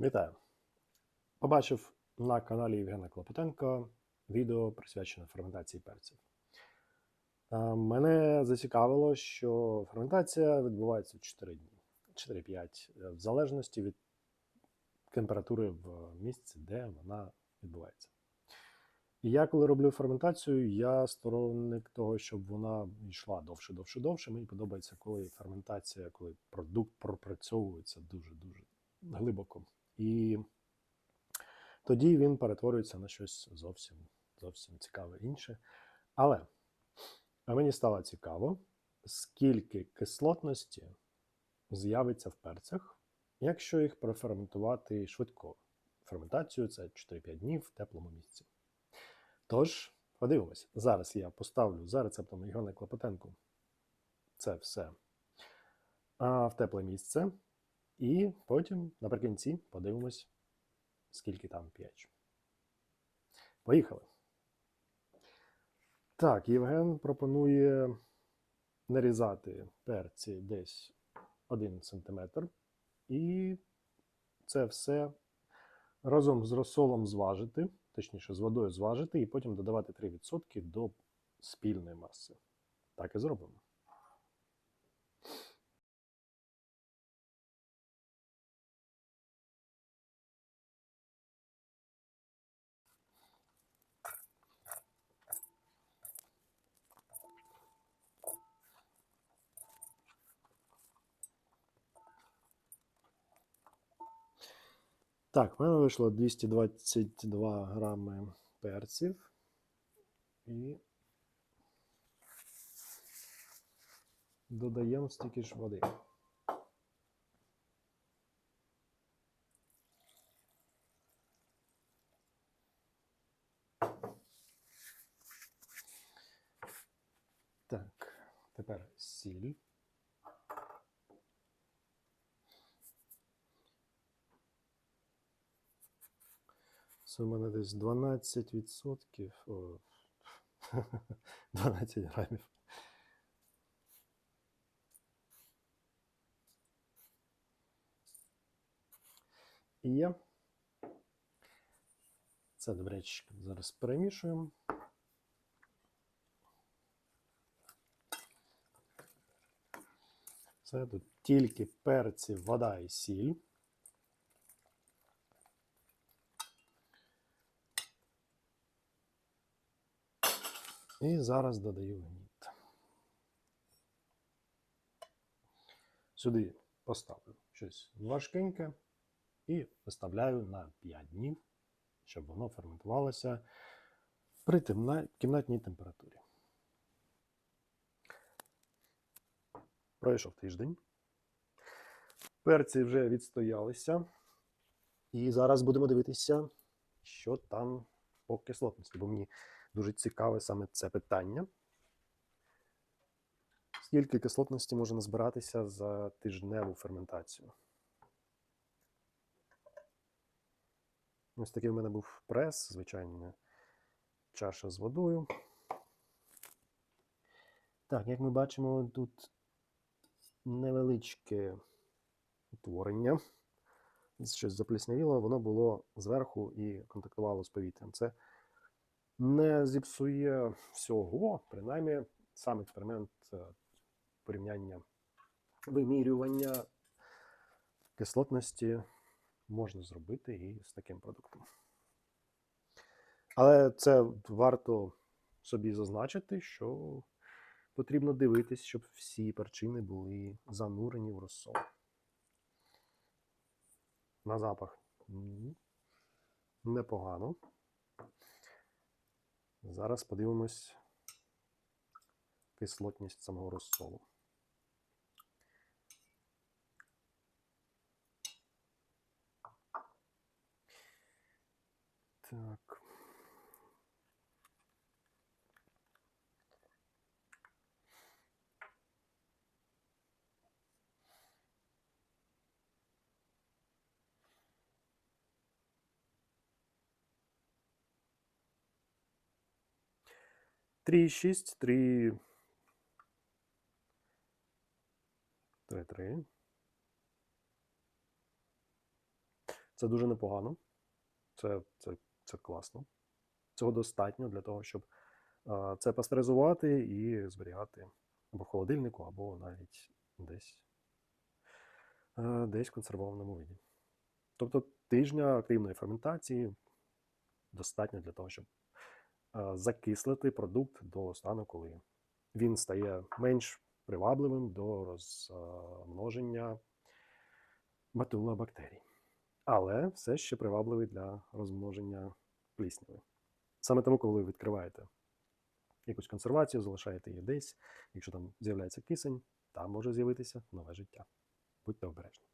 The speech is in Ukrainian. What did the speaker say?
Вітаю! Побачив на каналі Євгена Клопотенка відео присвячене ферментації перців. Е, Мене зацікавило, що ферментація відбувається 4 дні, 4-5, е, в залежності від температури в місці, де вона відбувається. І я, коли роблю ферментацію, я сторонник того, щоб вона йшла довше, довше, довше. Мені подобається, коли ферментація, коли продукт пропрацьовується дуже-дуже глибоко. І тоді він перетворюється на щось зовсім зовсім цікаве інше. Але мені стало цікаво, скільки кислотності з'явиться в перцях, якщо їх проферментувати швидко. Ферментацію це 4-5 днів в теплому місці. Тож, подивимось, зараз я поставлю за рецептом Євгена Клопотенку це все а, в тепле місце. І потім наприкінці подивимось, скільки там pH. Поїхали. Так, Євген пропонує нарізати перці десь 1 см. І це все разом з розсолом зважити, точніше, з водою зважити, і потім додавати 3% до спільної маси. Так і зробимо. Так, в мене вийшло 222 грами перців. І додаємо стільки ж води. Так, тепер сіль. Це мене десь 12%. О, 12 грамів. І є. Це добряче зараз перемішуємо. Це тут тільки перці, вода і сіль. І зараз додаю гніт. Сюди поставлю щось важкеньке і виставляю на 5 днів, щоб воно ферментувалося при кімнатній температурі. Пройшов тиждень. Перці вже відстоялися. І зараз будемо дивитися, що там по кислотності, бо мені дуже цікаве саме це питання. Скільки кислотності може назбиратися за тижневу ферментацію? Ось такий в мене був прес, звичайно, чаша з водою. Так, як ми бачимо, тут невеличке утворення. Щось запліснявіло, воно було зверху і контактувало з повітрям. Це не зіпсує всього, принаймні сам експеримент е, порівняння вимірювання кислотності можна зробити і з таким продуктом. Але це варто собі зазначити, що потрібно дивитись, щоб всі перчини були занурені в розсол. На запах непогано. Зараз подивимось кислотність самого розсолу. Так. Три шість, три. Три, три. Це дуже непогано. Це, це, це класно. Цього достатньо для того, щоб е, це пастеризувати і зберігати або в холодильнику, або навіть десь, е, десь в консервованому виді. Тобто тижня активної ферментації достатньо для того, щоб закислити продукт до стану, коли він стає менш привабливим до розмноження бактерій. Але все ще привабливий для розмноження плісняви. Саме тому, коли ви відкриваєте якусь консервацію, залишаєте її десь, якщо там з'являється кисень, там може з'явитися нове життя. Будьте обережні.